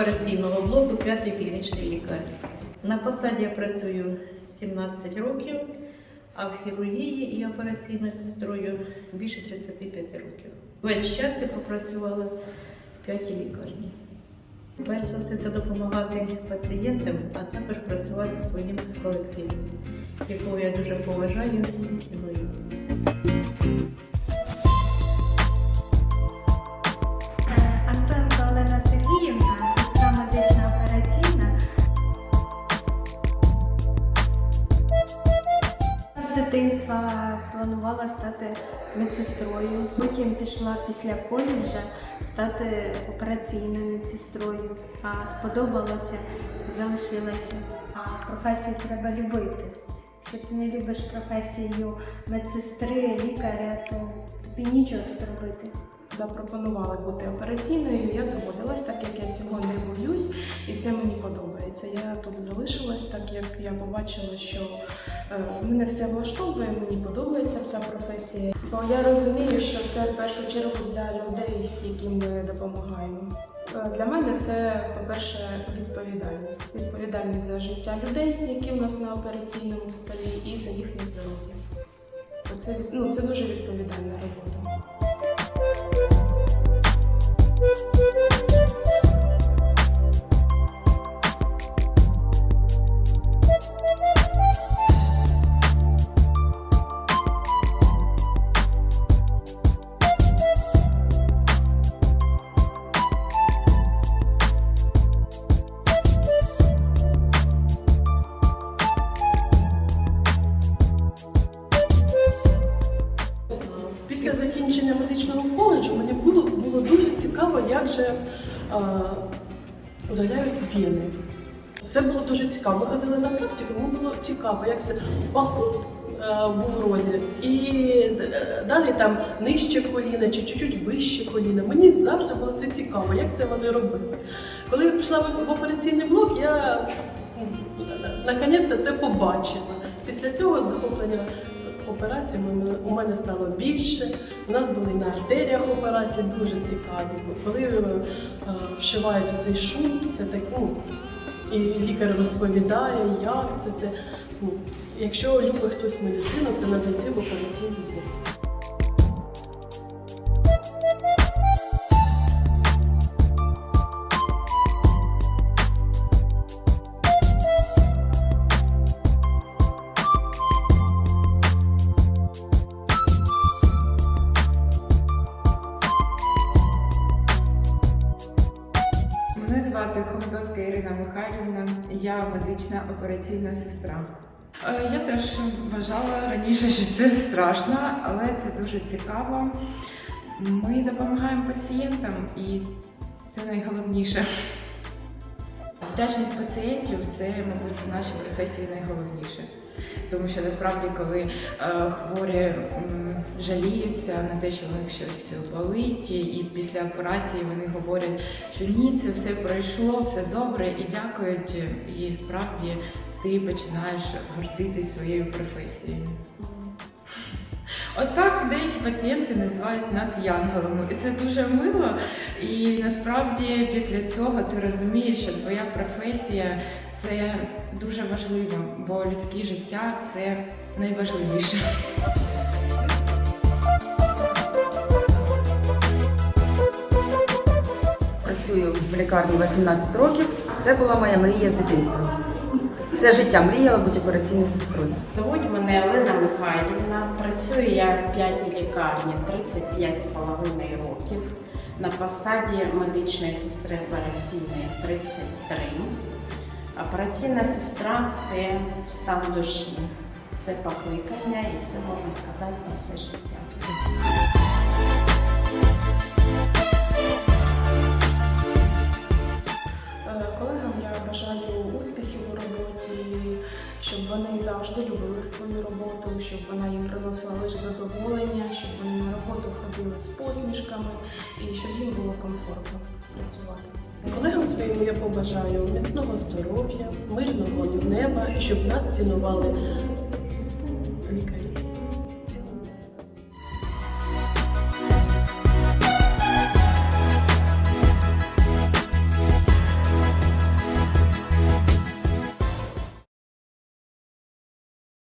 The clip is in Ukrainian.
операційного блоку 5 клінічної лікарні. На посаді я працюю 17 років, а в хірургії і операційною сестрою більше 35 років. Весь час я пропрацювала в 5 лікарні. Перш за все це допомагати пацієнтам, а також працювати своїм колективом, якого я дуже поважаю і ціную. Дитинства планувала стати медсестрою. Потім пішла після коледжа стати операційною медсестрою. А сподобалося, залишилася. А професію треба любити. Якщо ти не любиш професію медсестри, лікаря, то тобі нічого тут робити. Запропонували бути операційною, я згодилась, так як я цього не боюсь, і це мені подобається. Я тут залишилась, так як я побачила, що е, мене все влаштовує, мені подобається ця професія. Бо я розумію, що це в першу чергу для людей, яким ми допомагаємо. Е, Для мене це, по-перше, відповідальність. Відповідальність за життя людей, які в нас на операційному столі, і за їхнє здоров'я. Це, ну, це дуже відповідальна робота. Thank you. Як же удаляють вени. Це було дуже цікаво. Ми ходили на практику, мені було цікаво, як це в паху е, був розріз. І е, далі там нижче коліна чи чуть-чуть вище коліна. Мені завжди було це цікаво, як це вони робили. Коли я прийшла в операційний блок, я наконець це побачила. Після цього захоплення операціями у мене стало більше. У нас були на артеріях операції дуже цікаві. Коли е, вшивають цей шунт, це так, ну, і лікар розповідає, як це. це ну, якщо любить хтось медицину, це надійти в операційний блок. Звати Холодовська Ірина Михайлівна, я медична операційна сестра. Е, Я теж вважала раніше, що це страшно, але це дуже цікаво. Ми допомагаємо пацієнтам і це найголовніше. Вдячність пацієнтів це, мабуть, в нашій професії найголовніше. Тому що насправді, коли е, хворі м, жаліються на те, що в них щось болить, і після операції вони говорять, що ні, це все пройшло, все добре, і дякують. І справді ти починаєш гордитись своєю професією. Отак деякі пацієнти називають нас янголами, і це дуже мило. І насправді після цього ти розумієш, що твоя професія це дуже важливо, бо людське життя це найважливіше. Працюю в лікарні 18 років. Це була моя мрія з дитинства. Все життя мріяла бути операційною сестрою. Звуть мене Олена Михайлівна. Працюю я в п'ятій лікарні 35,5 років. На посаді медичної сестри операційної 33. Операційна сестра це стан душі, це покликання і це можна сказати на все життя. Роботу, щоб вона їм приносила лише задоволення, щоб вони на роботу ходили з посмішками і щоб їм було комфортно працювати. Колегам своїм я побажаю міцного здоров'я, мирного неба щоб нас цінували лікарі.